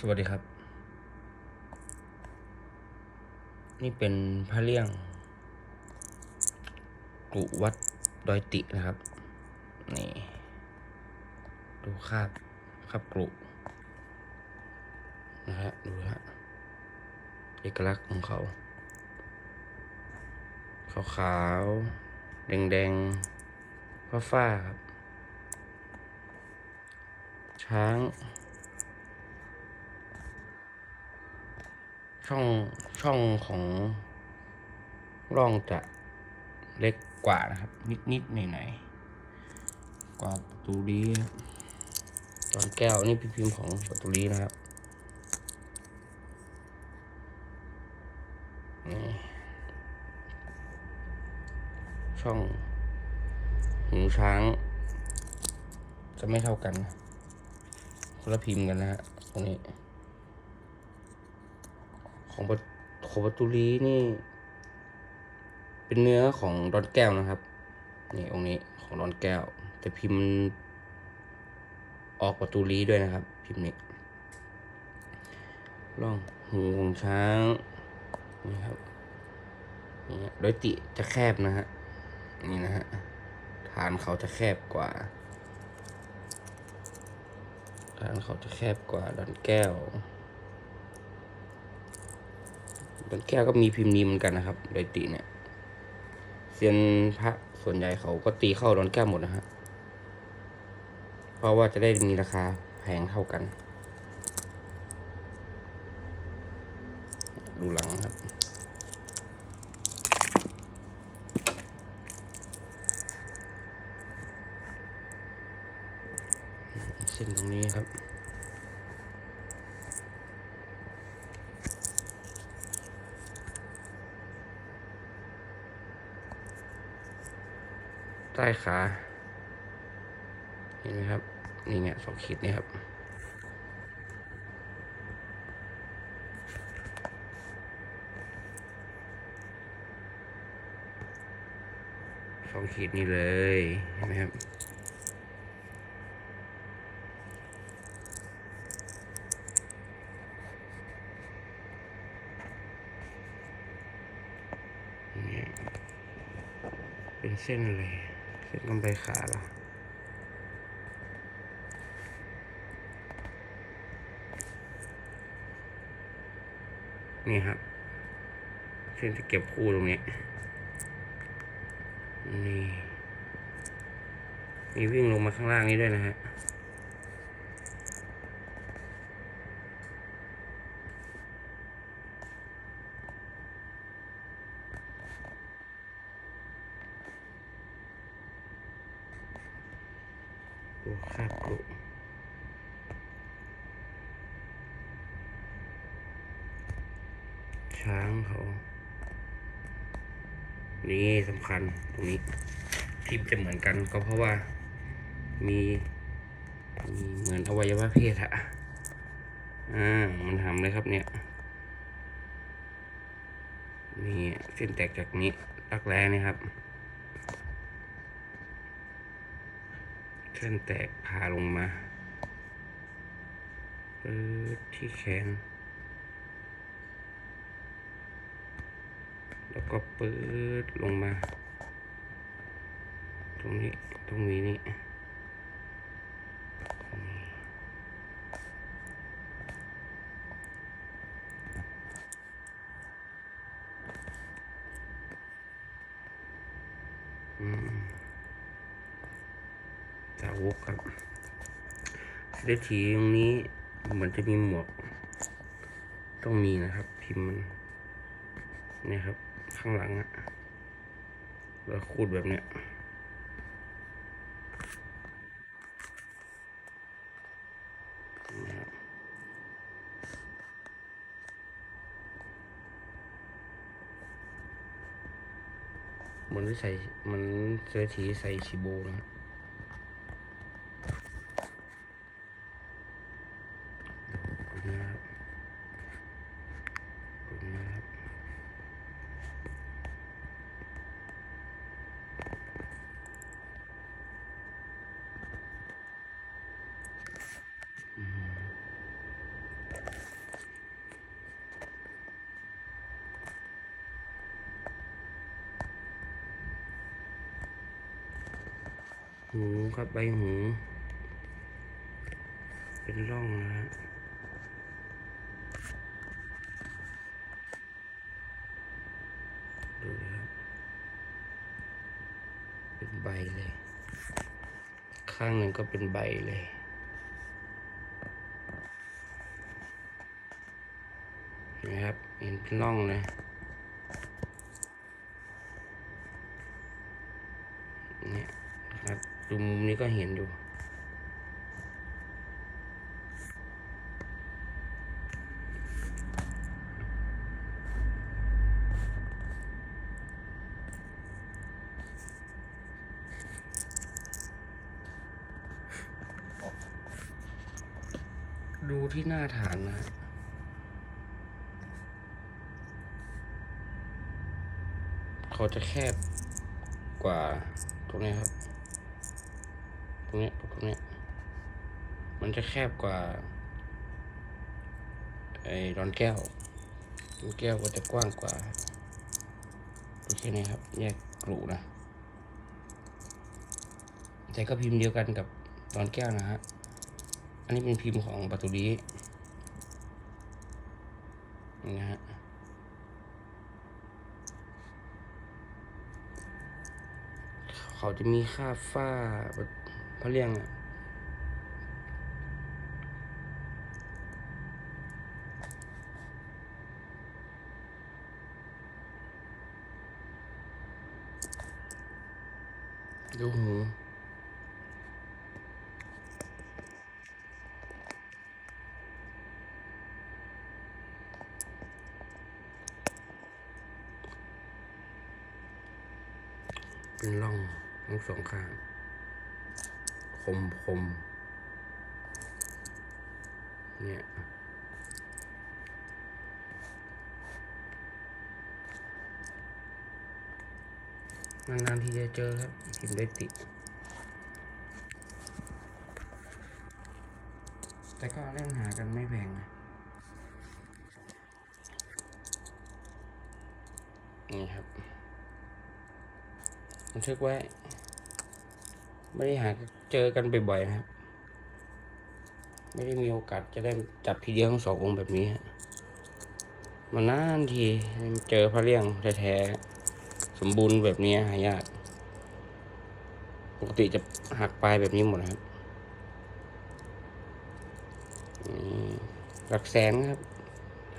สวัสดีครับ นี่เป็นพระเลี่ยงกุวัดดอยตินะครับ นี่ ดูคาบคาบกรุนะฮะ ดูฮะเอกลักษณ์ของเขา ขาวๆแดงๆฟ้าๆครับ ช้าง ช่องช่องของร่องจะเล็กกว่านะครับ นิดนิดหน่อยหน่อยๆกว่าประตูลีครับตอนแก้วนี่พิมพ์ของประตูลีนะครับนี่ช่องหูช้าง จะไม่เท่ากันนะคนละพิมพ์กันนะฮะตรงนี้ ของประของประตูลีนี่ เป็นเนื้อของดอนแก้วนะครับ นี่องค์นี้ของดอนแก้ว แต่พิมพ์ ออกประตูลีด้วยนะครับ พิมพ์นี้ล่องหูของช้างนี่ครับนี่โดยติจะแคบนะฮะนี่นะฮะฐานเขาจะแคบกว่าฐานเขาจะแคบกว่าดอนแก้ว ดอนแก้วก็มีพิมพ์นี้เหมือนกันนะครับโดยตีเนี่ยเซียนพระส่วนใหญ่เขาก็ตีเข้าดอนแก้วหมดนะฮะเพราะว่าจะได้มีราคาแพงเท่ากัน ดูหลังครับเส้นตรงนี้ครับ ใต้ขาเห็นไหมครับ นี่ไงสองขีดนี่ครับสองขีดนี่เลยเห็นไหมครับนี่เป็นเส้นเลย เส้นกำไปขาละนี่ครับเส้นที่เก็บคู่ตรงนี้ นี่ มีวิ่งลงมาข้างล่างนี้ด้วยนะฮะ ดูคาบกรุช้างเขา นี่สำคัญตรงนี้ทิปจะเหมือนกันก็เพราะว่ามีมีเหมือนอวัยวะเพศอะอ่ามันทำเลยครับเนี่ยนี่เส้นแตกจากนี้รักแร้นี่ครับ เส้นแตกผ่าลงมาปื๊ดที่แขน แล้วก็ปื๊ดลงมา ตรงนี้ตรงนี้นี่อืมสาวกครับเสด็จถีตรงนี้เหมือนจะมีหมวก ต้องมีนะครับ พิมพ์มันนี่ครับ ข้างหลังอะแล้วขูดแบบเนี้ยนะครับเหมือนใส่มันเสื้อถีใส่ชิโบนะครับ ขอบคุณนะครับขอบคุณนะครับอืม หูครับใบหู เป็นร่องนะฮะดูครับ เป็นใบเลย ข้างหนึ่งก็เป็นใบเลยเห็นไหมครับ เห็นเป็นร่องเลยเนี่ยครับ ดูมุมนี้ก็เห็นอยู่ ดูที่หน้าฐานนะเขาจะแคบกว่าตรงนี้ครับ ตรงนี้มันจะแคบกว่าไอ้ดอนแก้วดอนแก้วก็จะกว้างกว่าดูแค่นี้ครับ แยกกลุ่นะแต่ก็พิมพ์เดียวกันกับดอนแก้วนะฮะอันนี้เป็นพิมพ์ของประตูดีนี่นะฮะเขาจะมีค่าฝ้า เขาเรียกอะดูหูเป็นร่องทั้งสองข้าง มคมเนี่ยนานๆที่จะเจอครับพิมพ์ได้ติดแต่ก็เล่นหากันไม่แพงนะนี่ครับบันทึกไว้ ไม่ได้หา เจอกันบ่อยๆนะครับ ไม่ได้มีโอกาสจะได้จับทีเดียวทั้งสององค์แบบนี้ฮะมานานทีเจอพระเลี่ยงแท้ๆสมบูรณ์แบบนี้หายากปกติจะหักปลายแบบนี้หมดนะครับหลักแสนครับ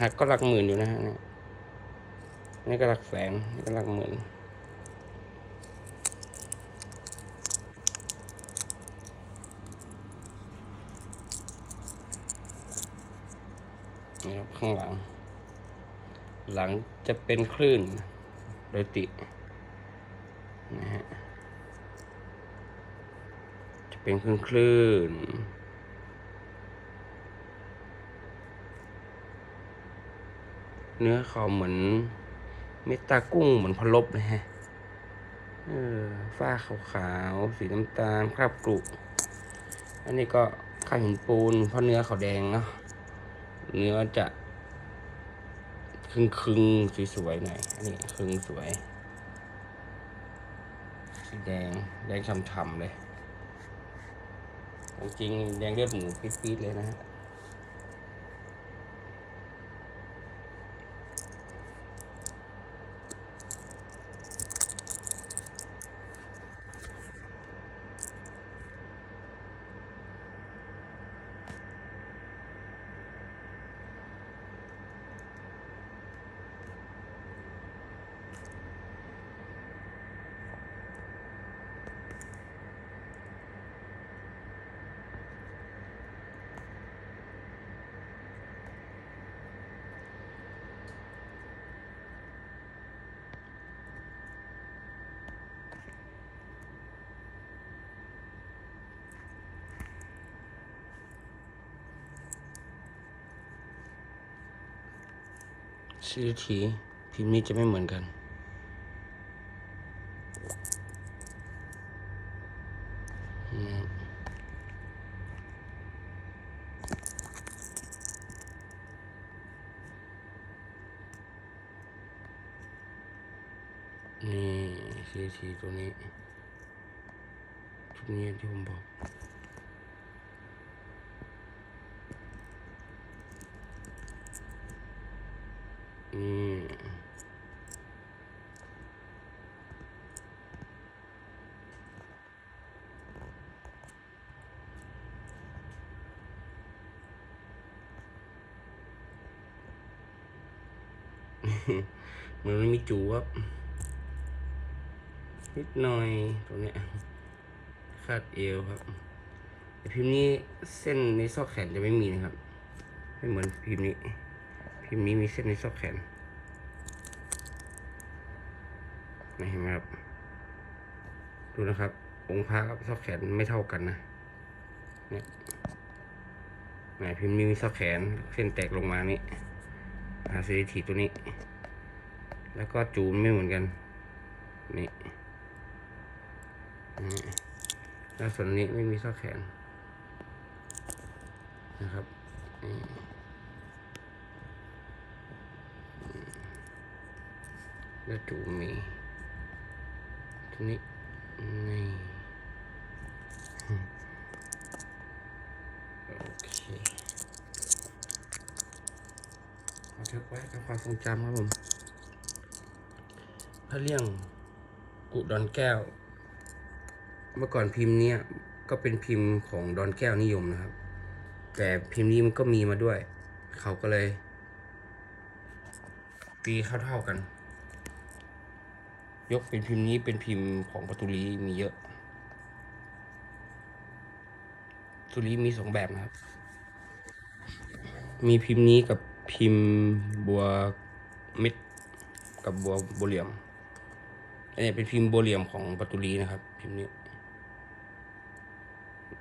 หักก็หลักหมื่นอยู่นะฮะนี่ยนี่ก็หลักแสนนี่ก็หลักหมื่น ครับข้างหลัง หลังจะเป็นคลื่นโดยตินะฮะจะเป็นคลื่นคลื่นเนื้อเขาเหมือนเม็ดตากุ้งเหมือนพะลบเลยฮะเออฝ้าขาวๆ สีน้ำตาลคราบกรุ อันนี้ก็ข้าวหินปูนเพราะเนื้อเขาแดงเนาะ เนื้อจะคึงคึงๆสวยๆหน่อยอันนี้คึงสวย สีแดงแดงช่ำๆเลยของจริงแดงเลือดหมูปี๊ดๆเลยนะฮะ ชื่อทีพิมพ์นี้จะไม่เหมือนกันนะครับนี่ทีทีตัวนี้ ชุดนี้ที่ผมบอก นี่เหมือนมันมีจูครับนิดหน่อยตรงเนี้ยคาดเอวครับพิมพ์นี้เส้นในซอกแขนจะไม่มีนะครับ ไม่เหมือนพิมพ์นี้ พิมพ์นี้มีเส้นในซอกแขนนี่เห็นไหมครับ ดูนะครับ องค์พระกับซอกแขนไม่เท่ากันนะเนี่ยไหนพิมพ์นี้มีซอกแขนเส้นแตกลงมานี่อาซริทีตัวนี้ แล้วก็จูนไม่เหมือนกันนี่นี่แล้วส่วนนี้ไม่มีซอกแขนนะครับนี่ แล้วจูมีตัวนี้นี่โอเคบันทึกไว้กับความทรงจำครับผมพระเลี่ยงกุดอนแก้ว เมื่อก่อนพิมพ์เนี้ยก็เป็นพิมพ์ของดอนแก้วนิยมนะครับ แต่พิมพ์นี้มันก็มีมาด้วย เขาก็เลยตีเท่าๆกัน ยกเป็นพิมพ์นี้เป็นพิมพ์ของประตูลีมีเยอะประตูลีมีสองแบบนะครับ มีพิมพ์นี้กับพิมพ์บัวเม็ดกับบัวโบเหลี่ยมอันนี้เป็นพิมพ์โบวเหลี่ยมของประตูลีนะครับ พิมพ์นี้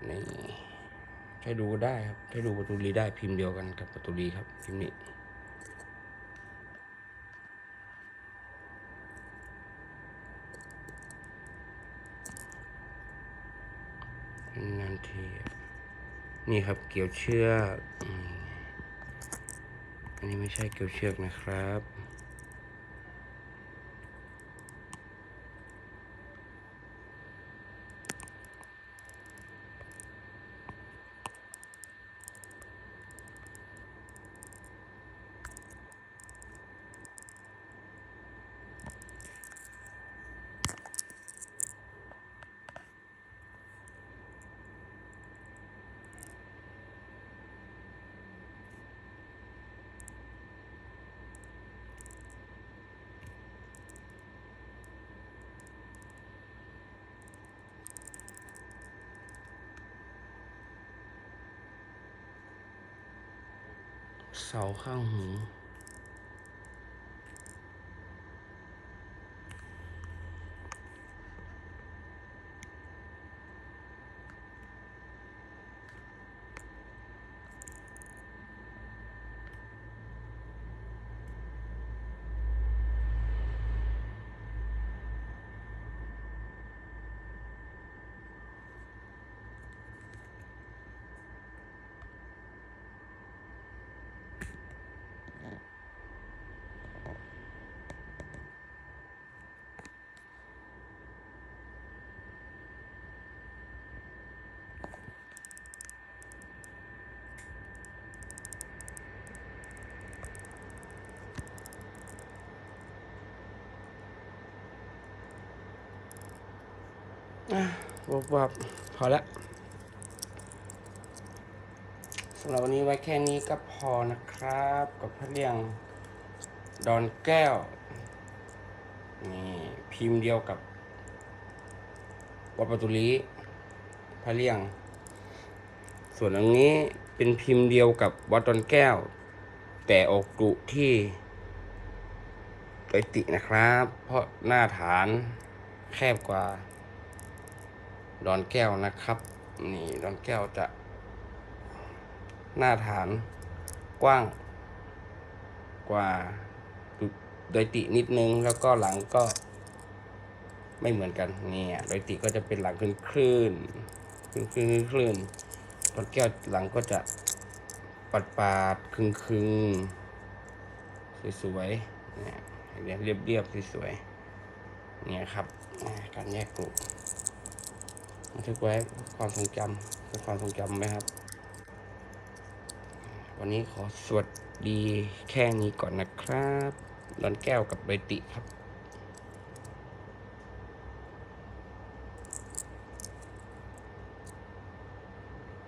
นี่ใช้ดูได้ครับใช้ดูประตูลีได้พิมพ์เดียวกันกับประตูลีครับ พิมพ์นี้านทีครับ นี่ครับเกี่ยวเชือก อันนี้ไม่ใช่เกี่ยวเชือกนะครับ เสาข้างหู วับวับพอละสำหรับวันนี้ไว้แค่นี้ก็พอนะครับ กับพระเลียงดอนแก้ว นี่พิมพ์เดียวกับวัดประตูลีพระเลียง ส่วนอันนี้เป็นพิมพ์เดียวกับวัดดอนแก้ว แต่ออกดุที่ไอตินะครับ เพราะหน้าฐานแคบกว่า ดอนแก้วนะครับ นี่ดอนแก้วจะ หน้าฐานกว้าง กว่าโดยตินิดนึงแล้วก็หลังก็ไม่เหมือนกันเนี่ยโดยติก็จะเป็นหลังคลื่นคลื่นคลื่นคลื่นคลื่นดอนแก้วหลังก็จะปัดปาดคึงคึงสวยๆเนี่ยเรียบเรียบสวยๆเนี่ยครับการแยกกลุ่ม บันทึกไว้ความทรงจำเป็นความทรงจำไหมครับ วันนี้ขอสวัสดีแค่นี้ก่อนนะครับนอนแก้วกับใบติครับ